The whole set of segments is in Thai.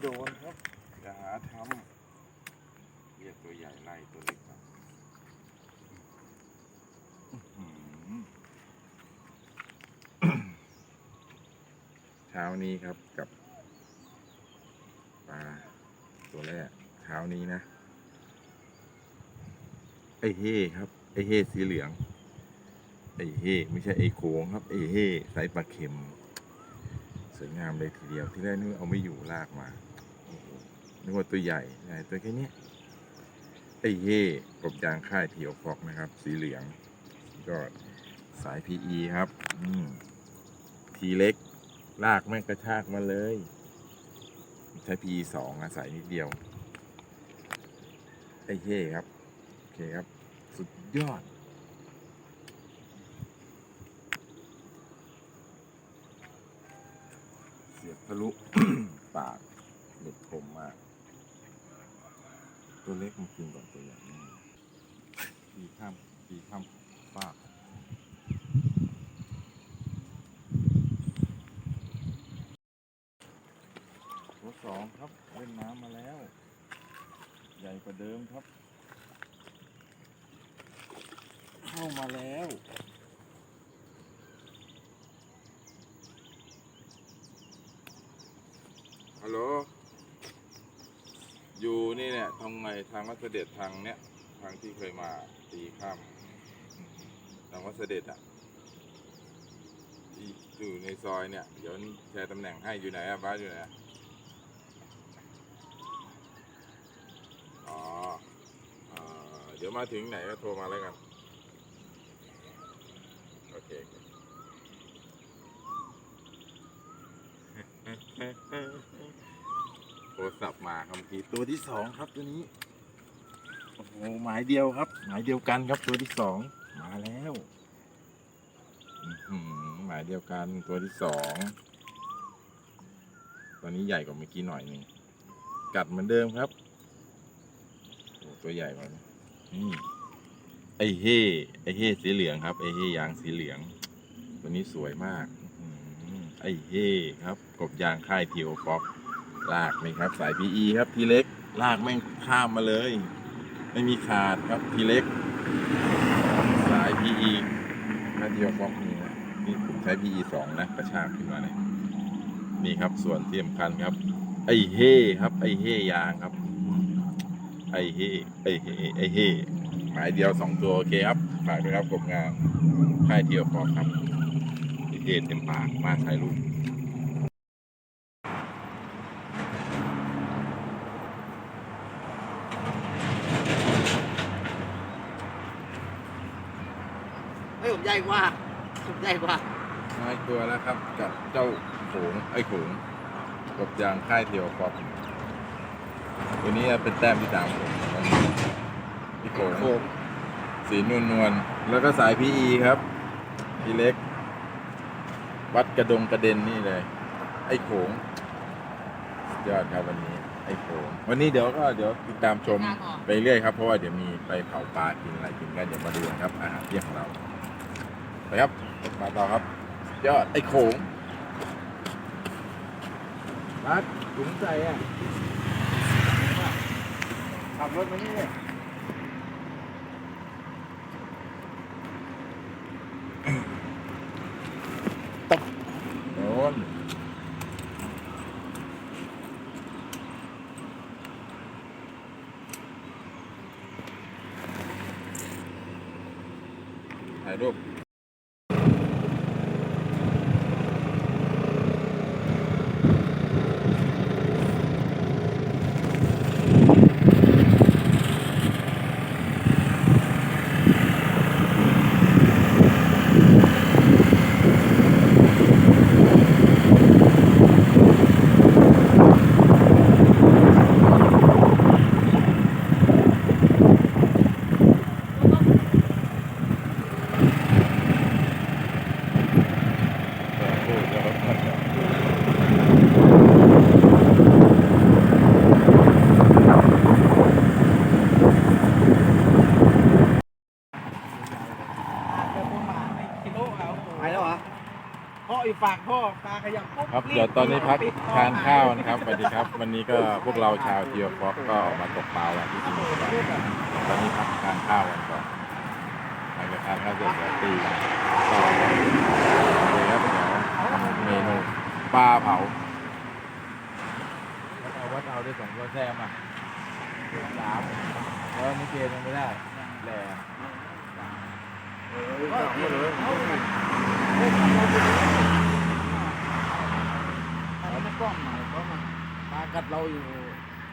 โดนครับ อย่าหาทำเรียกตัวใหญ่ไล่ตัวเล็กครับเช้านี้ครับกับปลาตัวแรกเช้านี้นะ ไอ้เฮ่ครับ ไอ้เฮ่สีเหลือง ไอ้เฮ่ไม่ใช่ไอ้โขงครับ ไอ้เฮ่ไซปลาเค็มสวยงามเลยทีเดียวที่แรกนึกเอาไม่อยู่ลากมา นึกว่าตัวใหญ่ใหญ่ตัวแค่นี้ไอ้เฮ่กบยางค่ายเทียวฟอกนะครับ สีเหลือง ก็สาย PE ครับอืทีเล็ก ลากแม่งกระชากมาเลย ใช้ PE สองอาศัยนิดเดียว ไอ้เฮ่ครับ โอเคครับ สุดยอดเสียบทะลุปากหลุดคมมาก ตัวเล็กมันกินก่อนตัวใหญ่ปีข้ามปีข้ามปากตัวสองครับเล่นน้ำมาแล้ว ใหญ่กว่าเดิมครับ เข้ามาแล้ว ฮัลโหล อยู่นี่เนี่ย ทางไมทางวัดเสด็จทางเนี้ยทางที่เคยมาตีข้ามทางวัดเสด็จอะที่อยู่ในซอยเนี่ย เดี๋ยวแชร์ตำแหน่งให้อยู่ไหนอะบ้านอยู่ไหนอ๋อเอ่อเดี๋ยวมาถึงไหนก็โทรมาแล้วกัน โอเคโอเค โทรศัพท์มาคำพีร์ตัวที่สองครับตัวนี้โอ้โหหมายเดียวครับ หมายเดียวกันครับตัวที่สองมาแล้วหมายเดียวกันตัวที่สองตัวนี้ใหญ่กว่าเมื่อกี้หน่อยนึงกัดเหมือนเดิมครับโอ้ตัวใหญ่มากนี่ไอเฮ่ไอเฮ่สีเหลืองครับไอเฮ่ยางสีเหลือง ตัวนี้สวยมากอื้อหือไอเฮ่ครับ กบยางค่ายทีโอฟ็อก ลากนี่ครับ สาย PE ครับทีเล็ก ลากแม่งข้ามมาเลย ไม่มีขาดครับทีเล็ก สาย PE ถ้าเดียวฟอกนี่นะนี่ผมใช้ PE สองนะกระชากขึ้นมาเลยนี่ครับส่วนที่สำคัญครับ ไอเฮ่ครับ ไอเฮ่ยางครับ ไอเฮ่ไอเฮ่ไอเฮ่หมายเดียวสองตัวโอเคครับฝากด้วยครับกบงานค่ายเดียวฟอกครับไอเฮเต็มปากมาถ่ายรูป เฮ้ยผม ใหญ่กว่าผมใหญ่กว่ามาอีกตัวแล้วครับกับเจ้าโขงไอ้โขงกบยางค่ายเทียวฟอกตัวนี้เป็นแต้มที่สามผมวันนี้พี่โขงโขงสีนวลนวลๆแล้วก็สายพีอีครับพี่เล็ก วัดกระดงกระเด็นนี่เลย ไอ้โขงสุดยอดครับวันนี้ ไอ้โขงวันนี้เดี๋ยวก็เดี๋ยวติดตามชมไปเรื่อยครับเพราะว่าเดี๋ยวมีไปเผาปลากินอะไรกินกันเดี๋ยวมาดูกันครับอาหารเที่ยงของเรา นะครับ มาต่อครับ ยอดไอ้โขงรัดถุงใจอะขับรถมานี่เลย โดนถ่ายรูปถ่ายรูปแล้วก็ พ่ออีกฝากพ่อปลาขยับปุ๊บครับ เดี๋ยวตอนนี้พักทานข้าวนะครับสวัสดีครับ วันนี้ก็พวกเราชาวเทียฟ็อกก็ออกมาตกปลาวันที่ที่นี่กันตอนนี้พักทานข้าวกันก่อนหลังจากทานข้าวเสร็จเดี๋ยวตีกันต่อเลยครับเดี๋ยวเมนูปลาเผาวัดเอาวัดเอาได้สองตัวแซ่มาสามแล้วนี่เกณฑ์ยังไม่ได้แหล่เอาไม่กล้องหน่อยเพราะมันปลา กัดเราอยู่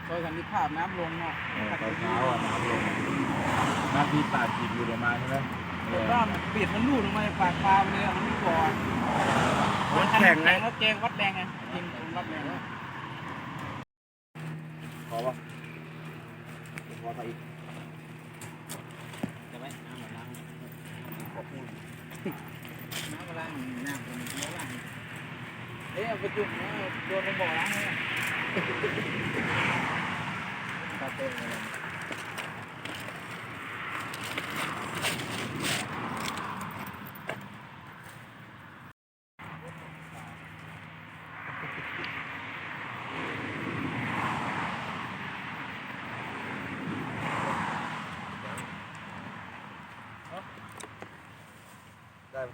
ซอยสันติภาพน้ำลงเนาะเออตอนเช้าอะน้ำลงน้ำที่ปาดจิกอยู่ประมาณใช่ไหมเออก็เปียดมันรูดลงมาปากปลาไปเลยมันไม่ก่อนมันแข็งแรนะงแล้วแกงวัดแรงไงกินวัดแรง พอปะพอไปอีกจะไหมน้ำน้ำขอบคุณ น้ำมาล้างน้ำมันไม่ล้างเอ๊ะไปจุ่มนะโดนลงบ่อล้างเลย ตาเต้นเลย ได้เมื่อกี้ไงเจอปลา ต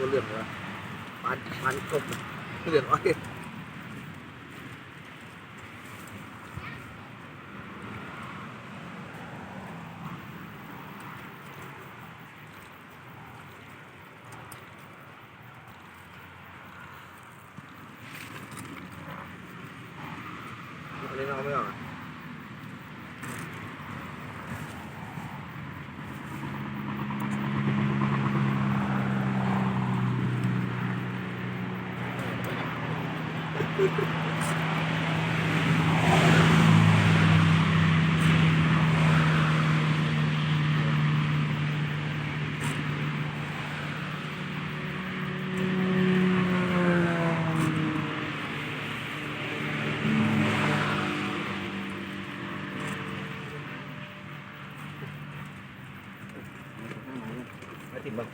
ัวเหลืองเลยปลาปลากบเหลืองอ้อยอันนี้เราไม่ออก อะไม่ติดบ้าง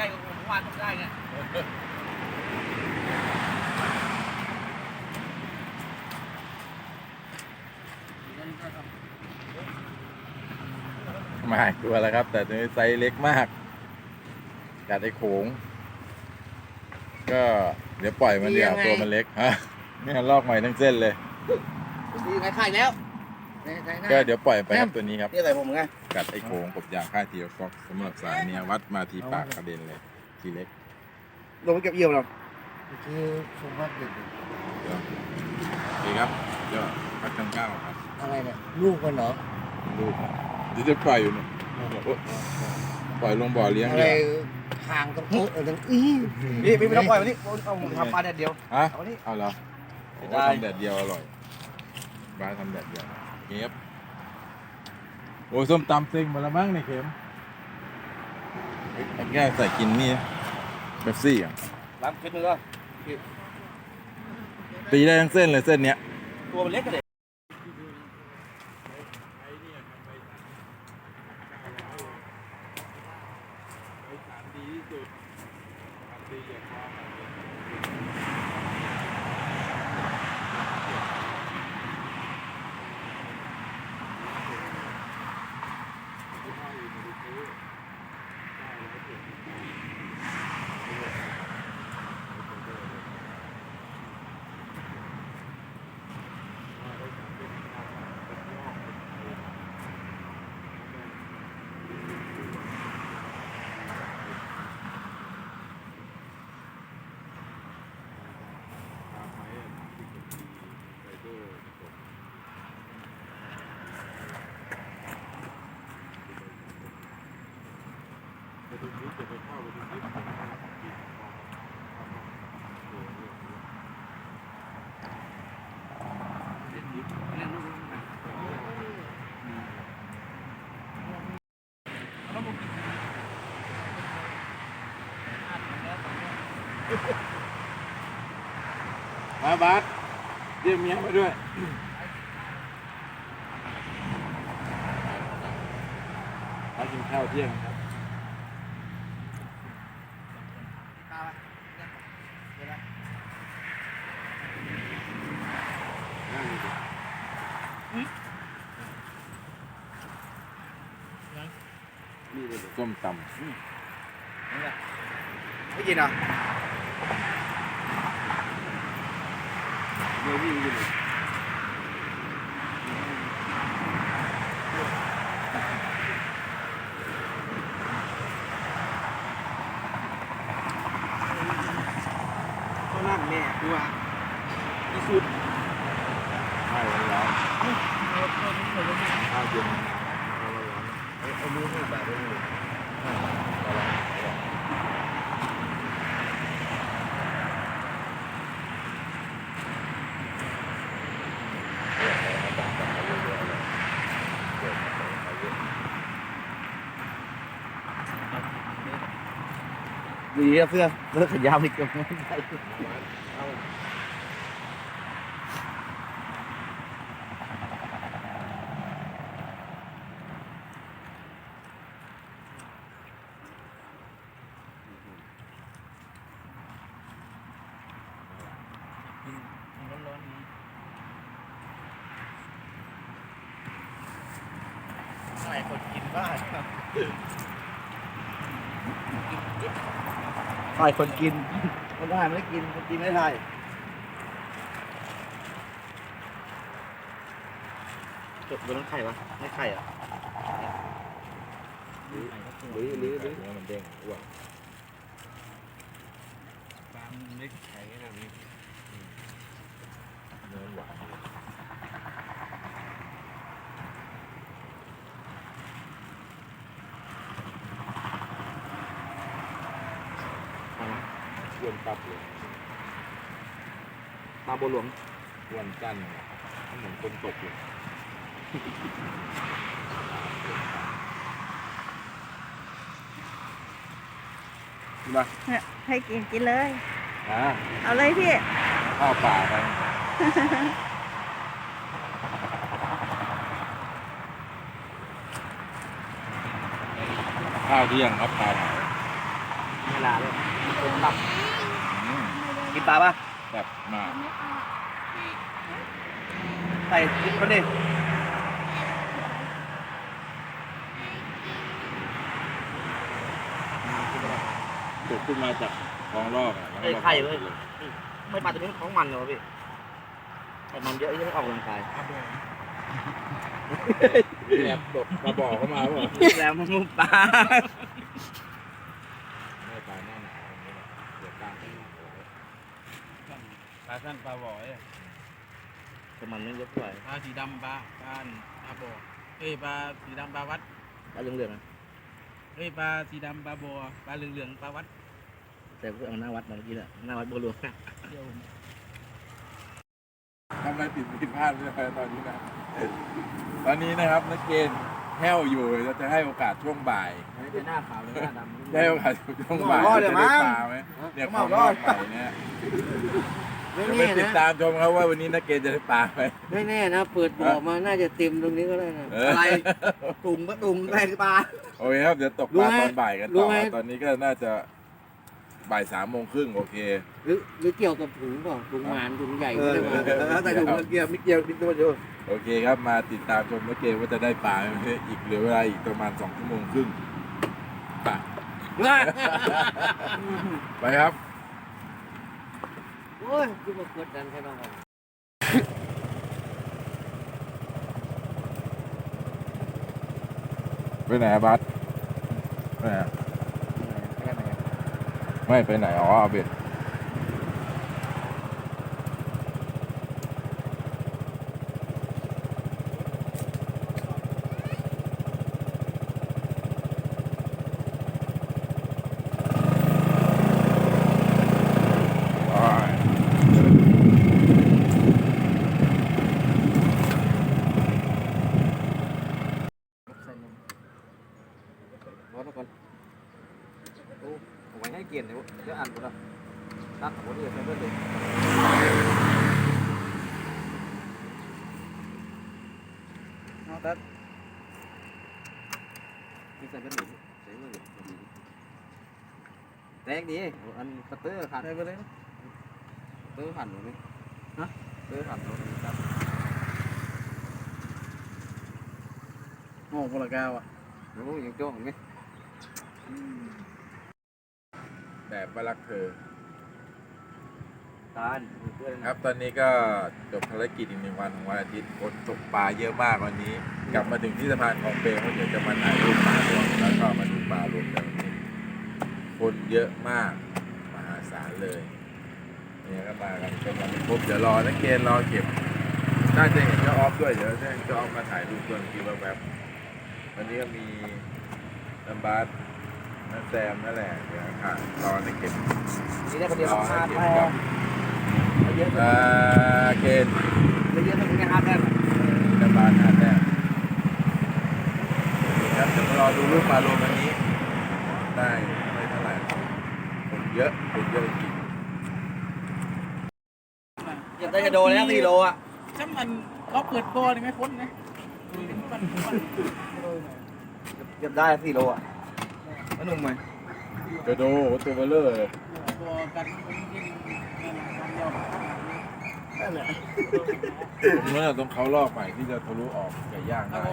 ใหญ่ก ว่าผมเมื่อวานทำได้ไงไมาตัวแล้วครับ แต่ตัวนี้ไซส์เล็กมากกัดไอ้โขง ก็เดี๋ยวปล่อยมันเดี๋ยวตัวมันเล็กฮะเนี่ยลอกใหม่ทั้งเส้นเลยดีไงขายแล้วก็เดี๋ยวปล่อยไปครับตัวนี้ครับนี่อะไรผมไงกัดไอ้โขงกบยางค่าเทียวฟอกสำหรับสายเนี้ยวัดมาทีปากกระเด็นเลย ทีเล็กลงไปเก็บเอี่ยวเราคือสมบัติเด็กเดี๋ยวโอเคครับเดี๋ยวพักกันก้าวครับอะไรเนี่ยลูกมันเหรอดูเดี๋ยวจะปล่อยอยู่เนี่ยโอ๊ะปล่อยลงบ่อเลี้ยงอะเดีไรยวทางก็โต๊ะอะไรอีนี่พี่ไม่ต้องปล่อยวันนี้เอาผมทำปลาแดดเดียวฮะเอาวันนี้เอาเหรอผมได้ว่าทำแดดเดียวอร่อยบ้านทำแดดเดียวเก็บโอ้ยส้มตำเซ็งมาแล้วมั้งในยเข็ม ไอ้แก้วใส่กินนี่เบปซี่อะรับเช็ดมือก็ตีได้ทั้งเส้นเลยเส้นเนี้ยตัวมันเล็กกันเลย มาบาสเรียกเมียมาด้วย มากินข้าวเที่ยงครับนี่เลยส้มตไม่กินอะเดี๋ยวพี่ไม่กิ ก็นั่นแม่ดูอะที่สุดำข้าวร้อนๆข้าวเย็นข้าวร้อนเอามือให้แบบนี้ ดีครับเพื่อเลิกขยาวอีกแล้วไม่ได้ร้อนๆนี้ใส่คนกินบ้านครับ ถ่ายคนกิน คนได้ไม่ได้กิน คนกินไม่ได้จบบนนั้นไข่ปะไม่ไข่อะหรือหรือหรือๆหัวมันเด้งอ้วนปลามันเล็กไข่ขนาดนี้ เนื้อหวาน อ้วนตับเลยปลาบัวหลวงอ้วนจันทร์เหมือนคนตกเลยกินปะให้กินกินเลย อ่าเอาเลยพี่ ข้าวป่าไปข้าวเที่ยงครับปลาเผาเวลาเลยเป็นตับอืม กินปลาปะแบบมากใส่กินมาดิตกขึ้นมาจากท้องรอกอะแล้วก็ไอ้มาไข่เลยไม่ปลาตัวนี้มันท้องมันเหรอพี่ไอ้มันเยอะยังไม่ออกกำลังกายแอบตกกระบอกเข้ามาเปล่า แล้วมันมุมปลา ไม่ปลาหน้าหนาวอย่างนี้หรอกเดี๋ยวกล้างเป็นหนาวไว้ ปลาสั้นปลาบ่อยแต่มันไม่เยอะเท่าไหร่ปลาสีดำปลาปลาปลาบ่อเอ้ยปลาสีดำปลาวัดปลาเหลืองๆนะเอ้ยปลาสีดำปลาบ่อปลาเหลืองๆปลาวัด แต่เพื่อนเอาหน้าวัดมาเมื่อกี้แหละหน้าวัดบัวหลวงเดี๋ยวผมทำอะไรผิดผิดพลาดไม่ได้ตอนนี้นะ ตอนนี้นะครับนักเกณฑ์แห้วอยู่เราจะให้โอกาสช่วงบ่ายไม่ได้หน้าขาวเลยหน้าดำได้โอกาสช่วงบ่ายจะได้ปลาไหมเนี่ยของรอบใหม่เนี่ย ไม่จะไปแน่ติดนะ ตามชมครับว่าวันนี้นักเกณฑ์จะได้ปลาไหมไม่แน่นะ เปิดบ่อมาน่าจะเต็มตรงนี้ก็ได้นะ เอะไรตุ่มก็ตุ่มแรงปลาโอเคครับเดี๋ยวตกปรู้ลาไหมตอนบ่ายกันรู้ต่อไหม ตอนนี้ก็น่าจะบ่ายสามโมงครึ่งโอเค หรือหรือเกี่ยวกับถุงเปล่าถุงหมานถุงใหญ่เอไม่อได้มาแต่ถุงเกี่ยวไม่เกี่ยวนิดตัวเดียวโอเคครับมาติดตามชมนักเกณฑ์ว่าจะได้ปลาไหมอีกเหลือเวลาอีกประมาณสองชั่วโมงครึ่งไปไปครับโอ้ยคือมากดดันใช่ไหมครับไปไหนอะบัสไปไหนอะไม่ไปไหนอ๋อเอาเบ็ดไป รถทุกคนโอ้ผมไว้ให้เกียรติเดี๋ยวเดี๋ยวอ่านกูละตัดผมนี่ใช้เพื่อนเลยเอาตัดนี่ใส่เพื่อนหนึ่งใส่เพื่อนหนึ่งแรงดีอันคัตเตอร์ขันไปเลยนะคัตเตอร์ขันหรือไม่ฮะคัตเตอร์ขันหรือไม่ครับโอ้โหละกาวอะโอ้ยังจ้องไหมแบบว่ารักเธอตาลเพื่อนครับตอนนี้ก็จบภารกิจอีกหนึ่งวันของวันอาทิตย์คนตกปลาเยอะมากวันนี้ กลับมาถึงที่สะพานของเปรมก็เดี๋ยวจะมาถ่ายรูปปลารวมแล้วก็มาดูปลารวมกันวันนี้ คนเยอะมาก มหาศาลเลย เนี่ยก็มากันเป็นวันไม่ครบเดี๋ยวรอนักเกณฑ์รอเก็บ น่าจะเห็นเจ้าออฟด้วย เดี๋ยวจะเห็นเจ้าออฟมาถ่ายรูปด้วยเมื่อกี้แวบๆวันนี้ก็มีนัมบาสนันแซมนั่นแหละเดี๋ยวค่ะรอนักเก็บนี่ได้คนเดียวรอห้านักแต้เก็บมกับเยอะอ่าเกณฑ์เยอะต้องมีห้าแต้มจะบานห้าแต้มครับจะมารอดูรูปปลารวมวันนี้ได้ไม่เท่าไหร่คน เยอะคนเยอะจริงอยากได้จะโดนแล้วสี่โลอะถ้ามันเขาเปิดบอลนี่ไม่พ้นนะมันมันอยากได้สี่โลอะมันหนุ่มไหมกระโดดตัวเบลเลอร์เลยตัวกันมันยิ่งนั่นน่ะความยาวนั่นแหละเมื่อตรงเขาลอกใหม่ที่จะทะลุออกไก่ย่างได้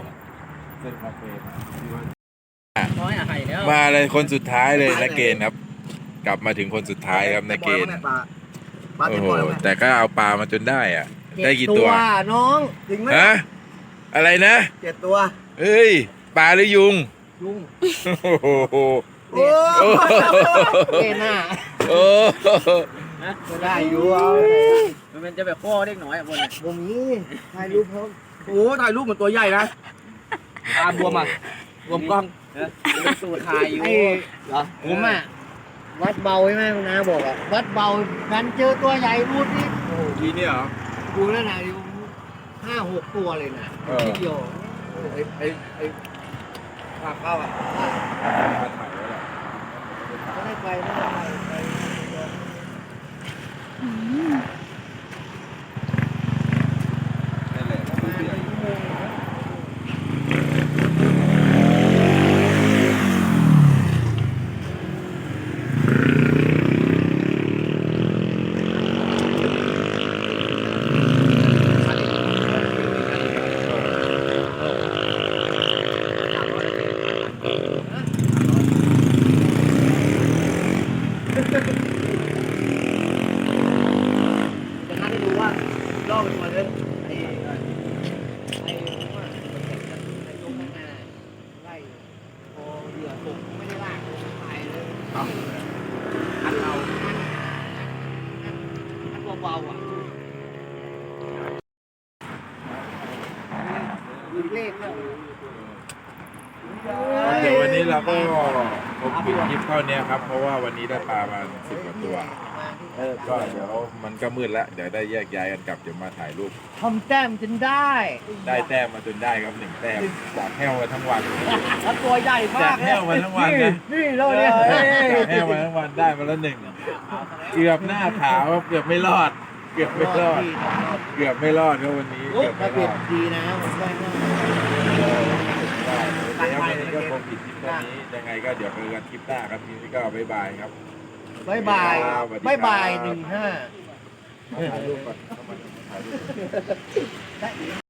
เส้นคาเฟ่มาที่ว่าน้อยอะไรแล้วมาเลยคนสุดท้ายเลยนักเกณฑ์ครับ กลับมาถึงคนสุดท้ายครับนักเกณฑ์ปลาปลาโอ้เต็มโหบ่อแล้วไหมแต่ก็เอาปลามาจนได้อะ ได้กี่ตัว น้องจริงไหมฮะ อะไรนะ เจ็ดตัวเฮ้ย ปลาหรือยุง ยุงโอ้โห โอ้โอ้โหเอ็น่าโอ้โหก็ได้อยู่เอามันจะแบบข้อเล็กน้อยอะบนบ่มีถ่ายรูปเขาโหถ่ายรูปเหมือนตัวใหญ่นะตาบวมอะบวมกล้องเป็นสูตรถ่ายอยู่ไอ้เหรอผมอะ วัดเบาใช่ไหมคุณน้าบอกอะวัดเบากันเจอตัวใหญ่รูดนี่โอ้ทีนี้เหรอ ดูแล้วนะอยู่ห้าหกตัวเลยนะเออ ทีเดียวไอ้ไอ้ไอ้ปลาเข้าอะพันใหม่แล้วแหละไม่ได้ไปไม่ได้ไปไป นั่นแหละ ประมาณชั่วโมงนะ จะนัดให้ดูว่าล่อมันมาเลย ไอ้ไอ้ว่าไอ้ลงมาไล่พอเรือตกไม่ได้ลากลงไปเลย อันเรา มันเบาๆอะดูเลขแล้ว เดี๋ยววันนี้ นี้เราก็คง ปิดคลิปเท่านี้ครับ เพราะว่าวันนี้ได้ปลามาสิบกว่าตัว เออก็เดี๋ยวมันก็มืดแล้ว เดี๋ยวได้แยกย้ายกันกลับเดี๋ยวมาถ่ายรูป ทำแต้มจนได้ได้แต้มมาจนได้ครับหนึ่งแต้มจากแห้วมาทั้งวันแล้วตัวใหญ่มาจากกแห้วมาทั้งวันนะ นี่เราเนี่ยจากแห้วมาทั้งวันได้มาแล้วหนึ่งเกือบหน้าขาวครับเกือบไม่รอด เกือบไม่รอด เกือบไม่รอดครับวันนี้โอ้เกือบมาไม่เปรลี่ยอนดดีนะผมว่าน่าได้แล้ววันนี้ก็ คงปิดคลิปตอนนี้ยังไงก็เดี๋ยวเจอกันคลิปหน้าครับทีนี้ก็บ๊ายบายครับบายบายครับสวัสดีครับบายบายหนึ่งห้ามาถ่ายรูปก่อนเข้ามาถ่ายรูป